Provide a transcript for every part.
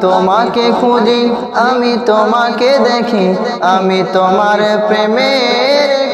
তোমাকে খুঁজি আমি তোমাকে দেখি আমি তোমার প্রেমের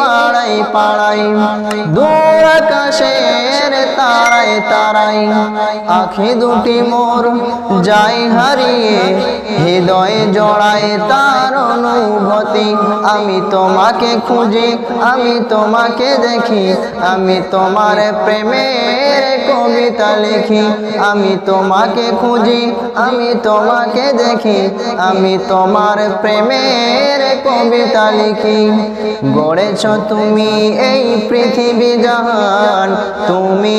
পাড়াই পাড়াই দূর আকাশের তারাই তারাই আখি দুটি মোর যাই হারিয়ে, হৃদয়ে জড়ায় তার অনুভূতি। আমি তোমাকে খুঁজি, আমি তোমাকে দেখি, আমি তোমার প্রেমের কবিতা লিখি। আমি তোমাকে খুঁজি, আমি তোমাকে দেখি, আমি তোমার প্রেমের কবিতা লিখি। গড়েছ তুমি এই পৃথিবী জাহান, তুমি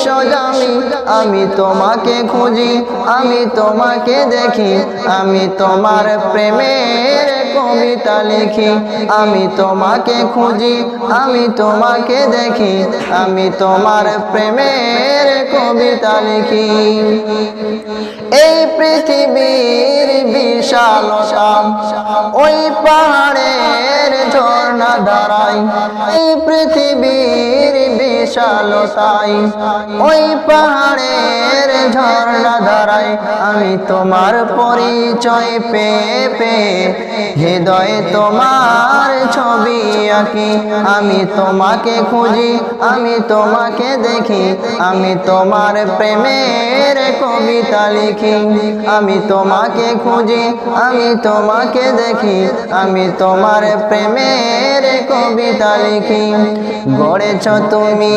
বিশ্বজামি আমি তোমাকে খুঁজি, আমি তোমাকে দেখি, আমি তোমার প্রেমের কবিতা লিখি, আমি তোমাকে খুঁজি, আমি তোমাকে দেখি, আমি তোমার প্রেমের কবিতা লিখি। এই পৃথিবীর বিশালতা, ওই পাহাড়ের ঝর্ণা ধারাই এই পৃথিবীর বিশালতাই ওই পাহাড়ের ঝর্ণা ধারাই আমি তোমার পরিচয় পেয়ে পেয়ে হৃদয়ে তোমার ছবি আঁকি। আমি তোমাকে খুঁজি, আমি তোমাকে দেখি, আমি তোমার প্রেমের কবিতা লিখি। আমি তোমাকে খুঁজি, আমি তোমাকে দেখি, আমি তোমার প্রেমের কবিতা লিখি। গড়েছ তুমি